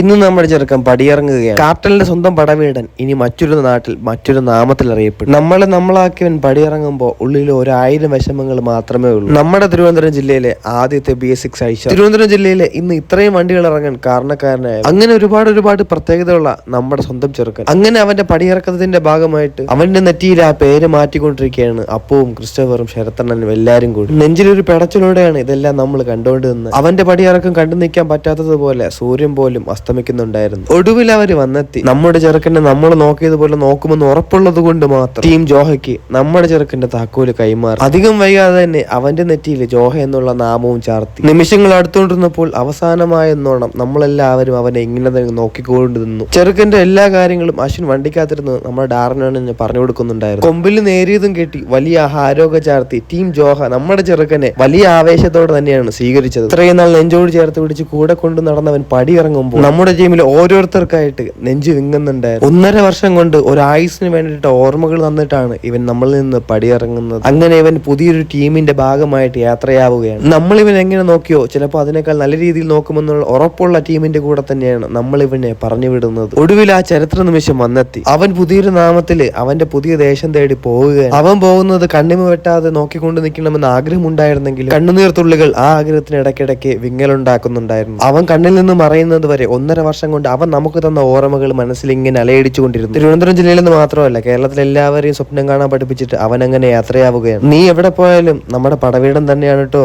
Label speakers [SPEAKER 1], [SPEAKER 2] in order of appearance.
[SPEAKER 1] ഇന്ന് നമ്മുടെ ചെറുക്കൻ പടിയിറങ്ങുകയാണ്. കാർട്ടലിന്റെ സ്വന്തം പടവീടൻ ഇനി മറ്റൊരു നാട്ടിൽ മറ്റൊരു നാമത്തിൽ അറിയപ്പെടും. നമ്മളെ നമ്മളാക്കിയവൻ പടിയിറങ്ങുമ്പോൾ ഉള്ളിൽ ഒരായിരം വിഷമങ്ങൾ മാത്രമേ ഉള്ളൂ. നമ്മുടെ തിരുവനന്തപുരം ജില്ലയിലെ ആദ്യത്തെ ബി എസ് സിക്സ് തിരുവനന്തപുരം ജില്ലയിലെ ഇന്ന് ഇത്രയും വണ്ടികൾ ഇറങ്ങാൻ കാരണക്കാരനായ അങ്ങനെ ഒരുപാട് ഒരുപാട് പ്രത്യേകതയുള്ള നമ്മുടെ സ്വന്തം ചെറുക്കൻ. അങ്ങനെ അവന്റെ പടിയിറക്കത്തിന്റെ ഭാഗമായിട്ട് അവന്റെ നെറ്റിയിൽ ആ പേര് മാറ്റിക്കൊണ്ടിരിക്കുകയാണ് അപ്പവും ക്രിസ്റ്റഫറും ശരത്തണ്ണനും എല്ലാരും കൂടി. നെഞ്ചിലൊരു പെടച്ചിലൂടെയാണ് ഇതെല്ലാം നമ്മൾ കണ്ടുകൊണ്ടിരുന്നത്. അവന്റെ പടിയിറക്കം കണ്ടു നിൽക്കാൻ പറ്റാത്തതുപോലെ സൂര്യൻ പോലും അസ്തമിക്കുന്നുണ്ടായിരുന്നു. ഒടുവിൽ അവർ വന്നെത്തി. നമ്മുടെ ചെറുക്കനെ നമ്മൾ നോക്കിയതുപോലെ നോക്കുമെന്ന് ഉറപ്പുള്ളത് കൊണ്ട് മാത്രം ടീം ജോഹയ്ക്ക് നമ്മുടെ ചെറുക്കന്റെ താക്കോൽ കൈമാറി. അധികം വൈകാതെ തന്നെ അവന്റെ നെറ്റിയിൽ ജോഹ എന്നുള്ള നാമവും ചാർത്തി. നിമിഷങ്ങൾ അടുത്തുകൊണ്ടിരുന്നപ്പോൾ അവസാനമായെന്നോണം നമ്മളെല്ലാവരും അവനെ ഇങ്ങനെ തന്നെ നോക്കിക്കൊണ്ട് നിന്നു. ചെറുക്കന്റെ എല്ലാ കാര്യങ്ങളും അശ്വിൻ വണ്ടിക്കകത്തിരുന്ന് നമ്മുടെ ഡാറിനാണ് പറഞ്ഞു കൊടുക്കുന്നുണ്ടായിരുന്നു. കൊമ്പിൽ നേരിയതും കെട്ടി വലിയ ആരോഗ്യ ചാർത്തി. ടീം ജോഹ നമ്മുടെ ചെറുക്കനെ വലിയ ആവേശത്തോടെ തന്നെയാണ് സ്വീകരിച്ചത്. ഇത്രയും നാൾ നെഞ്ചോട് ചേർത്ത് പിടിച്ച് കൂടെ കൊണ്ട് നടന്നവൻ പടിയിറങ്ങുമ്പോൾ നമ്മുടെ ടീമിൽ ഓരോരുത്തർക്കായിട്ട് നെഞ്ചു വിങ്ങുന്നുണ്ടായിരുന്നു. ഒന്നര വർഷം കൊണ്ട് ഒരു ആയുസിന് വേണ്ടിയിട്ട് ഓർമ്മകൾ തന്നിട്ടാണ് ഇവൻ നമ്മളിൽ നിന്ന് പടിയിറങ്ങുന്നത്. അങ്ങനെ ഇവൻ പുതിയൊരു ടീമിന്റെ ഭാഗമായിട്ട് യാത്രയാവുകയാണ്. നമ്മൾ ഇവൻ എങ്ങനെ നോക്കിയോ ചിലപ്പോൾ അതിനേക്കാൾ നല്ല രീതിയിൽ നോക്കുമെന്നുള്ള ഉറപ്പുള്ള ടീമിന്റെ കൂടെ തന്നെയാണ് നമ്മൾ ഇവനെ പറഞ്ഞു വിടുന്നത്. ഒടുവിൽ ആ ചരിത്ര നിമിഷം വന്നെത്തി. അവൻ പുതിയൊരു നാമത്തിൽ അവന്റെ പുതിയ ദേശം തേടി പോവുക അവൻ പോകുന്നത് കണ്ണിമ വെട്ടാതെ നോക്കിക്കൊണ്ട് നിൽക്കണമെന്ന് ആഗ്രഹമുണ്ടായിരുന്നെങ്കിലും കണ്ണുനീർ തുള്ളികൾ ആ ആഗ്രഹത്തിന് ഇടയ്ക്കിടയ്ക്ക് വിങ്ങലുണ്ടാക്കുന്നുണ്ടായിരുന്നു. അവൻ കണ്ണിൽ നിന്ന് മറയുന്നത് വരെ ഒന്നര വർഷം കൊണ്ട് അവൻ നമുക്ക് തന്ന ഓർമ്മകൾ മനസ്സിൽ ഇങ്ങനെ അലയടിച്ചുകൊണ്ടിരുന്നു. തിരുവനന്തപുരം ജില്ലയിൽ നിന്ന് മാത്രമല്ല കേരളത്തിലെ എല്ലാവരെയും സ്വപ്നം കാണാൻ പഠിപ്പിച്ചിട്ട് അവൻ അങ്ങനെ യാത്രയാവുകയാണ്. നീ എവിടെ പോയാലും നമ്മുടെ പടവീടം തന്നെയാണ് കേട്ടോ